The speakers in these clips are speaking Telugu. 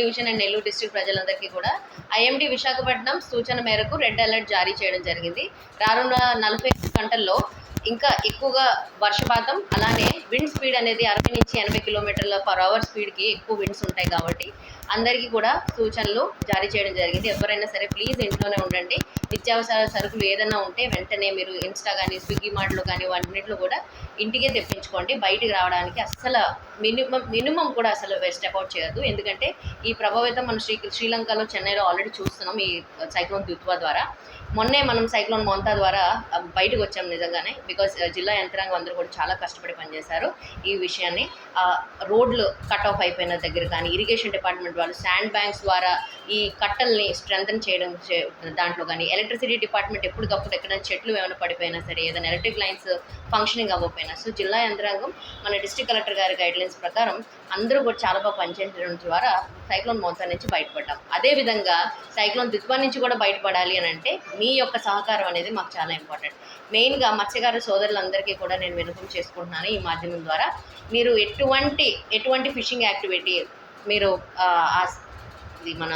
డివిజన్ అండ్ నెల్లూరు డిస్ట్రిక్ట్ ప్రజలందరికీ కూడా ఐఎండి విశాఖపట్నం సూచన మేరకు రెడ్ అలర్ట్ జారీ చేయడం జరిగింది. రానున్న నలభై గంటల్లో ఇంకా ఎక్కువగా వర్షపాతం అలానే విండ్ స్పీడ్ అనేది అరవై నుంచి ఎనభై కిలోమీటర్ల పర్ అవర్ స్పీడ్కి ఎక్కువ విండ్స్ ఉంటాయి కాబట్టి అందరికీ కూడా సూచనలు జారీ చేయడం జరిగింది. ఎవరైనా సరే ప్లీజ్ ఇంట్లోనే ఉండండి. నిత్యావసర సరుకులు ఏదైనా ఉంటే వెంటనే మీరు ఇన్స్టా కానీ స్విగ్గీ మార్ట్లో కానీ వాటిన్నింటిలో కూడా ఇంటికే తెప్పించుకోండి. బయటికి రావడానికి అస్సలు మినిమం మినిమం కూడా అసలు వెస్ట్ అకౌట్ చేయదు ఎందుకంటే ఈ ప్రభావితం మనం శ్రీ శ్రీలంకలో చెన్నైలో ఆల్రెడీ చూస్తున్నాం ఈ సైక్లోన్ దుత్వా ద్వారా. మొన్నే మనం సైక్లోన్ మొంతా ద్వారా బయటకు వచ్చాం నిజంగానే బికాస్ uh, జిల్లా యంత్రాంగం అందరూ కూడా చాలా కష్టపడి పనిచేశారు ఈ విషయాన్ని. రోడ్లు కట్ ఆఫ్ అయిపోయిన దగ్గర కానీ ఇరిగేషన్ డిపార్ట్మెంట్ వాళ్ళు శాండ్ బ్యాంక్స్ ద్వారా ఈ కట్టల్ని స్ట్రెంగ్తన్ చేయడం చే- దాంట్లో కానీ ఎలక్ట్రిసిటీ డిపార్ట్మెంట్ ఎప్పటికప్పుడు ఎక్కడైనా చెట్లు ఏమైనా పడిపోయినా సరే ఏదైనా ఎలక్ట్రిక్ లైన్స్ ఫంక్షనింగ్ అవ్వకపోయినా సో జిల్లా యంత్రాంగం మన డిస్ట్రిక్ట్ కలెక్టర్ గారి గైడ్లైన్స్ ప్రకారం అందరూ కూడా చాలా బాగా పనిచేయడం ద్వారా సైక్లోన్ మోతా నుంచి బయటపడ్డాం. అదేవిధంగా సైక్లోన్ దిత్వా నుంచి కూడా బయటపడాలి అని అంటే మీ యొక్క సహకారం అనేది మాకు చాలా ఇంపార్టెంట్ మెయిన్గా మత్స్యకార సోదరులందరికీ కూడా నేను వినపం చేసుకుంటున్నాను ఈ మాధ్యమం ద్వారా. మీరు ఎటువంటి ఎటువంటి ఫిషింగ్ యాక్టివిటీ మీరు ఆ, ఇది మన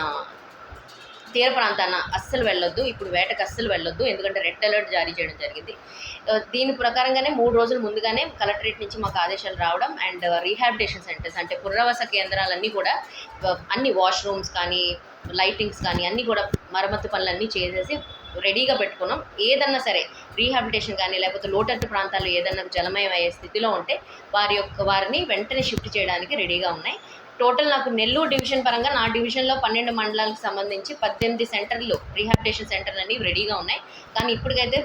తీర ప్రాంతాన అస్సలు వెళ్ళొద్దు ఇప్పుడు వేటకు అస్సలు వెళ్ళొద్దు ఎందుకంటే రెడ్ అలర్ట్ జారీ చేయడం జరిగింది. దీని ప్రకారంగానే మూడు రోజుల ముందుగానే కలెక్టరేట్ నుంచి మాకు ఆదేశాలు రావడం అండ్ రీహాబిటేషన్ సెంటర్స్ అంటే పునరావాస కేంద్రాలన్నీ కూడా అన్ని వాష్రూమ్స్ కానీ లైటింగ్స్ కానీ అన్నీ కూడా మరమ్మతు పనులన్నీ చేసేసి రెడీగా పెట్టుకున్నాం. ఏదన్నా సరే రీహాబిలిటేషన్ కానీ లేకపోతే లోటట్టు ప్రాంతాల్లో ఏదన్నా జలమయం అయ్యే స్థితిలో ఉంటే వారి యొక్క వారిని వెంటనే షిఫ్ట్ చేయడానికి రెడీగా ఉన్నాయి. టోటల్ నాకు నెల్లూరు డివిజన్ పరంగా నా డివిజన్లో పన్నెండు మండలాలకు సంబంధించి పద్దెనిమిది సెంటర్లు రీహాబిటేషన్ సెంటర్లు అనేవి రెడీగా ఉన్నాయి. కానీ ఇప్పటికైతే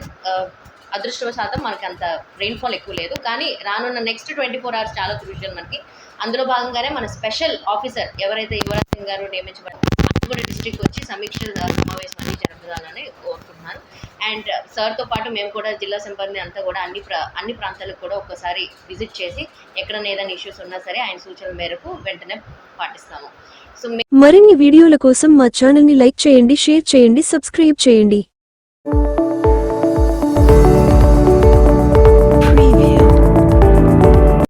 అదృష్టవశాతం మనకి అంత రెయిన్ఫాల్ ఎక్కువ లేదు. కానీ రానున్న నెక్స్ట్ ట్వంటీ ఫోర్ అవర్స్ చాలా క్రూషియల్ మనకి. అందులో భాగంగానే మన స్పెషల్ ఆఫీసర్ ఎవరైతే యువరాజ్ సింగ్ గారు నియమించబడ్డారు కూడా డిస్ట్రిక్ట్ వచ్చి సమీక్ష సమావేశం అన్ని జరుపుదాలని కోరుకుంటున్నాను. అండ్ సార్తో పాటు మేము కూడా జిల్లా సిబ్బంది అంతా కూడా అన్ని ప్రా అన్ని ప్రాంతాలకు కూడా ఒక్కసారి విజిట్ చేసి ఎక్కడైనా ఏదైనా ఇష్యూస్ ఉన్నా సరే ఆయన సూచనల మేరకు వెంటనే పాటిస్తాము. సో మరిన్ని వీడియోల కోసం మా ఛానల్ని లైక్ చేయండి షేర్ చేయండి సబ్స్క్రైబ్ చేయండి.